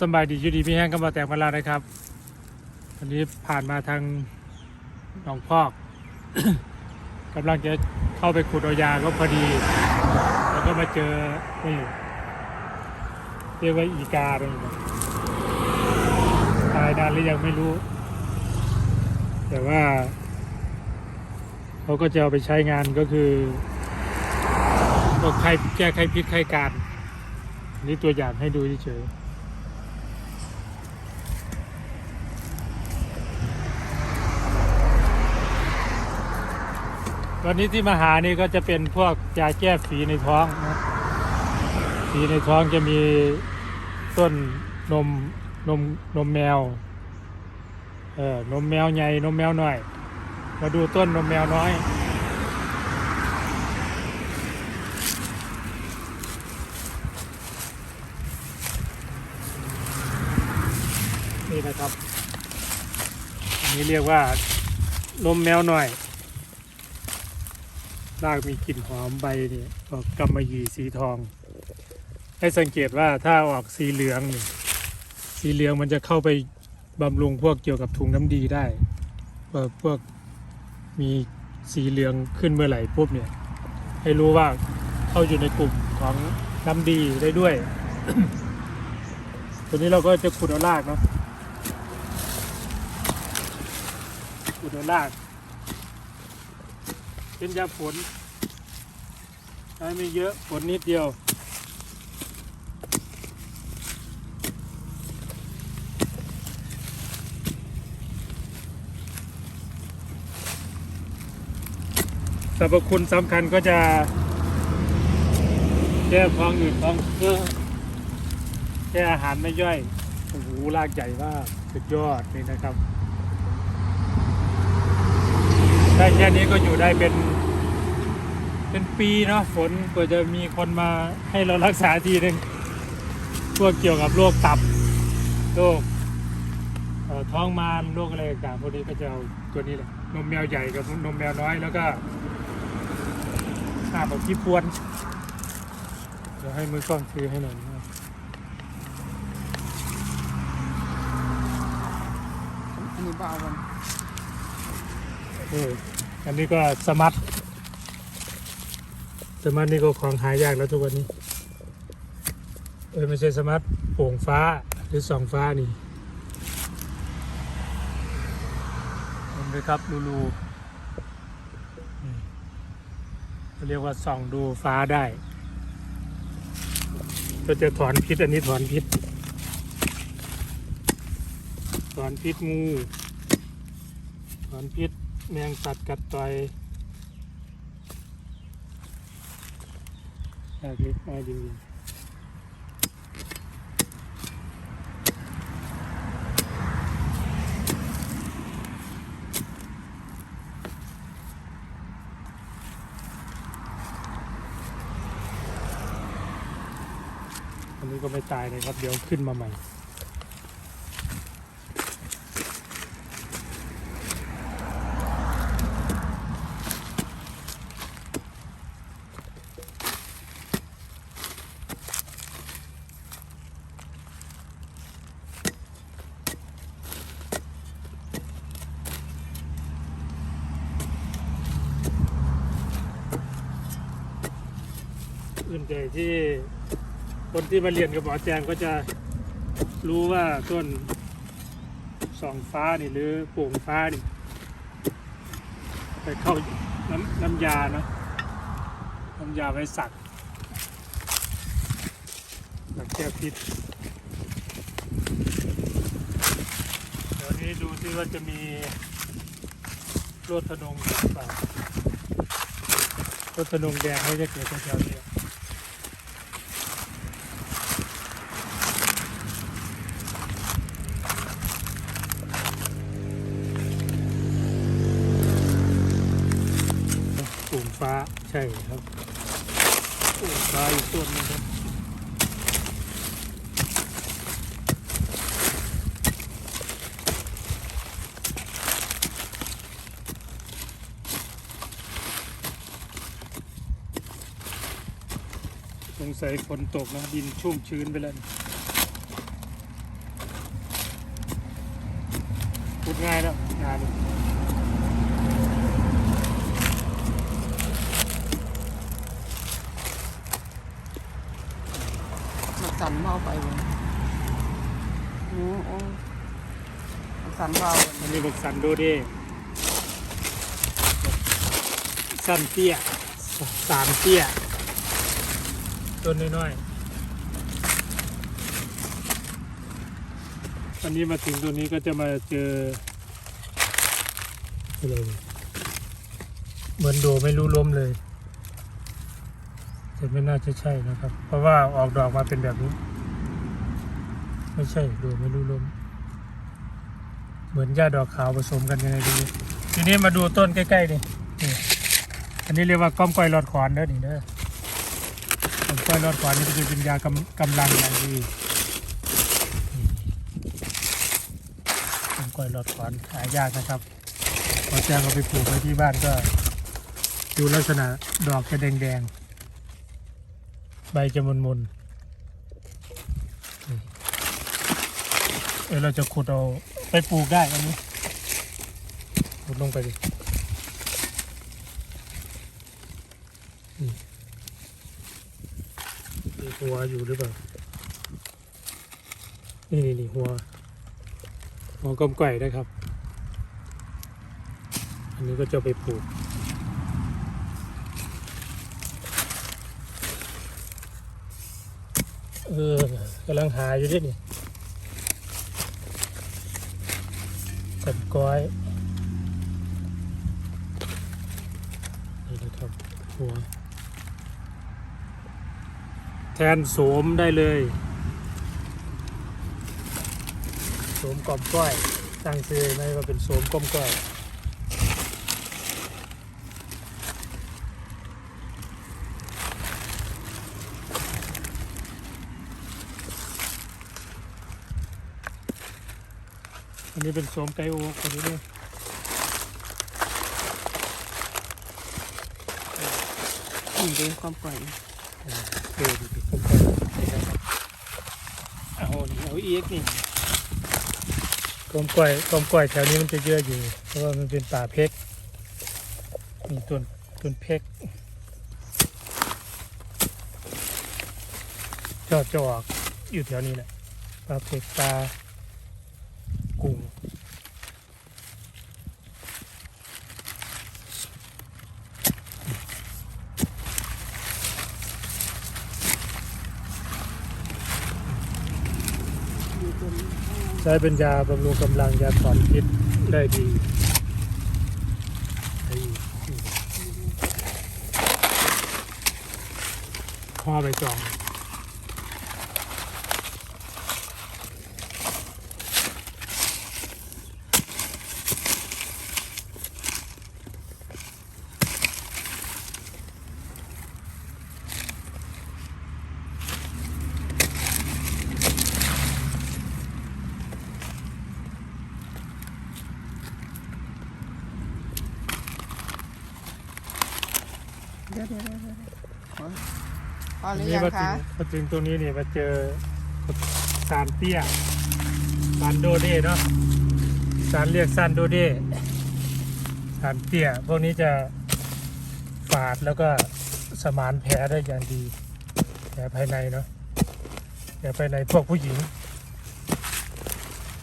สบายดีอยู่ดีพี่แห้งก็มาแต่งกันแล้วนะครับวันนี้ผ่านมาทางหนองพอก กำลังจะเข้าไปขุดเอายาก็พอดี แล้วก็มาเจอนี่เรียกว่าอีกาเลยนะตายนานหรือยังไม่รู้ แต่ว่าเขาก็จะเอาไปใช้งานก็คือพวกไข้แก้ไข้พิษไข้การนนี่ตัวอย่างให้ดูเฉยๆ ตอนนี้ที่มาหานี่ก็จะเป็นพวกยาแก้ฝีในท้องนะฝีในท้องจะมีต้นนมนมนมแมว เออนมแมวใหญ่นมแมวหน้อย มาดูต้นนมแมวน้อย นี่นะครับ อันนี้เรียกว่านมแมวหน่อย รากมีกลิ่นหอมใบเนี่ยออกกำมะหยี่สีทอง ให้สังเกตว่าถ้าออกสีเหลืองนี่สีเหลืองมันจะเข้าไปบำรุงพวกเกี่ยวกับถุงน้ำดีได้เอ่อพวกมีสีเหลืองขึ้นเมื่อไหร่ปุ๊บเนี่ย ให้รู้ว่าเข้าอยู่ในกลุ่มของน้ำดีได้ด้วย ตัวนี้เราก็จะขุดเอารากเนาะขุดเอาราก เป็นยาฝนใช้ไม่เยอะฝนนิดเดียว สรรพคุณสำคัญก็จะ แก้ท้องอืดท้องเฟ้อแก้อาหารไม่ย่อยโอ้โหรากใหญ่มากสุดยอดเลยนะครับ ได้แค่นี้ก็อยู่ได้เป็น เป็นปีเนาะฝนกว่าจะมีคนมาให้เรารักษาทีหนึ่งพวกเกี่ยวกับโรคตับโรคท้องมารโรคอะไรต่างพวกนี้ก็จะเอาตัวนี้แหละนมแมวใหญ่กับนมแมวน้อยแล้วก็ข้าแบอกที่พวนเดี๋ยวให้มือกล้องถือให้หน่อยอันนี้เบามัน เอออันนี้ก็สมัตสมัตนี่ก็ของหายากแล้วทุกวันนี้ เออไม่ใช่สมัตโป่งฟ้าหรือส่องฟ้านี่เห็นไหมครับรูรูนี่เขาเรียกว่าส่องดูฟ้าได้ ก็จะถอนพิษอันนี้ถอนพิษ ถอนพิษงูถอนพิษ แมงสัตว์กัดต่อยแอกล็กน้อยจริงๆอันนี้ก็ไม่ตายเลยครับ เดี๋ยวขึ้นมาใหม่ ใหญ่ที่คนที่มาเรียนกับหมอแจงก็จะรู้ว่าต้นส่องฟ้านี่หรือโป่งฟ้านี่ไปเข้าน้ำน้ำยาเนาะน้ำยาไว้สักสักแก้พิษเดี๋ยวนี้ดูที่ว่าจะมีโรดธนงหรือเปล่ารถธนงแดงเขาจะเกิดแถวนี้ ช่ครับโอ้อีกตัวนึงครับสงสัยฝนตกนะดินชุ่มชื้นไปแล้วพูดง่ายแล้วงาน มักสันเอาไปเลยโอ้โอ้มักสันเบเอามันมีบักสันโดเด้สั้นเตี้ยสามเตี้ยต้นน้อยๆวันนี้มาถึงตัวนี้ก็จะมาเจออะไรเนี่ยเหมือนโดไม่รู้ล้มเลย แต่ไม่น่าจะใช่นะครับ เพราะว่าออกดอกมาเป็นแบบนี้ ไม่ใช่โดไม่รู้ล้มเหมือนหญ้าดอกขาวผสมกันยังไงทีนี้ทีนี้มาดูต้นใกล้ๆนี่นี่อันนี้เรียกว่าก้อมก้อยรอดขอนเด้อนี่เด้อก้อมก้อยรอดขอนนี่จะเป็นยากำกำลังอย่างดีก้อมก้อยรอดขอนหายากนะครับพอแจ้งเอาไปปลูกไว้ที่บ้านก็ดูลักษณะดอกจะแดงๆ ใบจะมนๆนี่เออเราจะขุดเอาไปปลูกได้อันนี้ขุดลงไปดิมีหัวอยู่หรือเปล่า นี่นี่นี่หัว หัวกลมไก่นะครับ อันนี้ก็จะไปปลูก เออกำลังหาอยู่ด้วยนี่กบก้อยนี่นะครับหัวแทนโสมได้เลยโสมกลอมก้อย ตั้งชื่อไหมว่าเป็นโสมกลอมก้อย นนี้เป็นโสมไกโอคนนี้เนี่ยนี่เด้ความปล่อยเออดูดิกลอมก้อยนี่นะครับเอานี่เอาอีกนี่กลอมก้อยกลอมก้อยแถวนี้มันจะเยอะอยู่ เพราะว่ามันเป็นป่าเพกมีต้นต้นเพกจอดจอกอยู่แถวนี้แหละปลาเพกปลากุ้ง อยู่ตรงนี้ ใช้เป็นยาบำรุงกำลังยาถอนพิษได้ดีพ่อไปจอง เดี๋ยวเดี๋ยวเดี๋ยวเดี๋ยวขอพอหรือนี่ยังมาถึคะงมาถึงตรงนี้เนี่ยมาเจอสารเตี้ยสารโดเด้เนาะสารเรียกสารโดเด้สารเตี้ยพวกนี้จะฝาดแล้วก็สมานแผลได้อย่างดีแผลภายในเนาะแผลภายในพวกผู้หญิง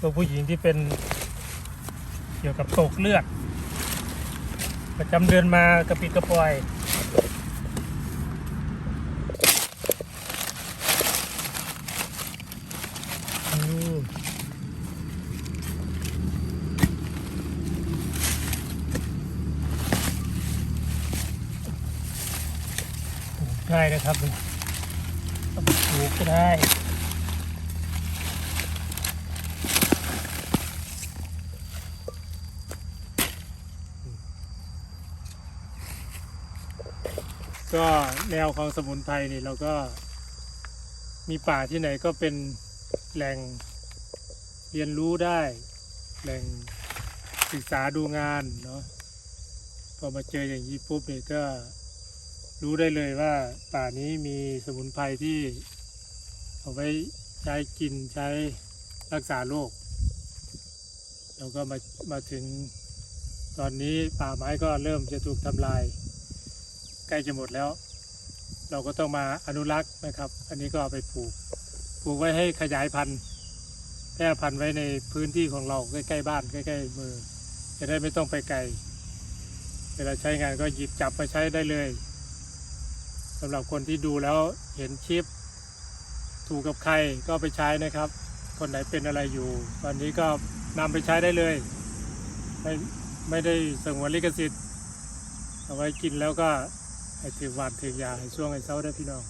พวกผู้หญิงที่เป็นเกี่ยวกับตกเลือดประจำเดือนมากระปิดกระปอย อืมปลูกได้นะครับเอาไปปลูกก็ได้ก็แนวของสมุนไพรนี่เราก็มีป่าที่ไหนก็เป็นแหล่ง เรียนรู้ได้แหล่งศึกษาดูงานเนาะพอมาเจออย่างนี้ปุ๊บเนี่ยก็รู้ได้เลยว่าป่านี้มีสมุนไพรที่เอาไว้ใช้กินใช้รักษาโรคเราก็มามาถึงตอนนี้ป่าไม้ก็เริ่มจะถูกทำลาย ใกล้จะหมดแล้ว เราก็ต้องมาอนุรักษ์นะครับ อันนี้ก็เอาไปปลูกปลูกไว้ให้ขยายพันธุ์ แพร่พันธุ์ไว้ในพื้นที่ของเราใกล้ๆบ้านใกล้ๆมือ จะได้ไม่ต้องไปไกล เวลาใช้งานก็หยิบจับมาใช้ได้เลยสำหรับคนที่ดูแล้วเห็นชิป ถูกกับใครก็ไปใช้นะครับ คนไหนเป็นอะไรอยู่ตอนนี้ก็นำไปใช้ได้เลยไม่ไม่ได้สงวนลิขสิทธิ์เอาไว้กินแล้วก็ให้ถือหวานถือยาให้ช่วงให้เศร้าได้พี่น้อง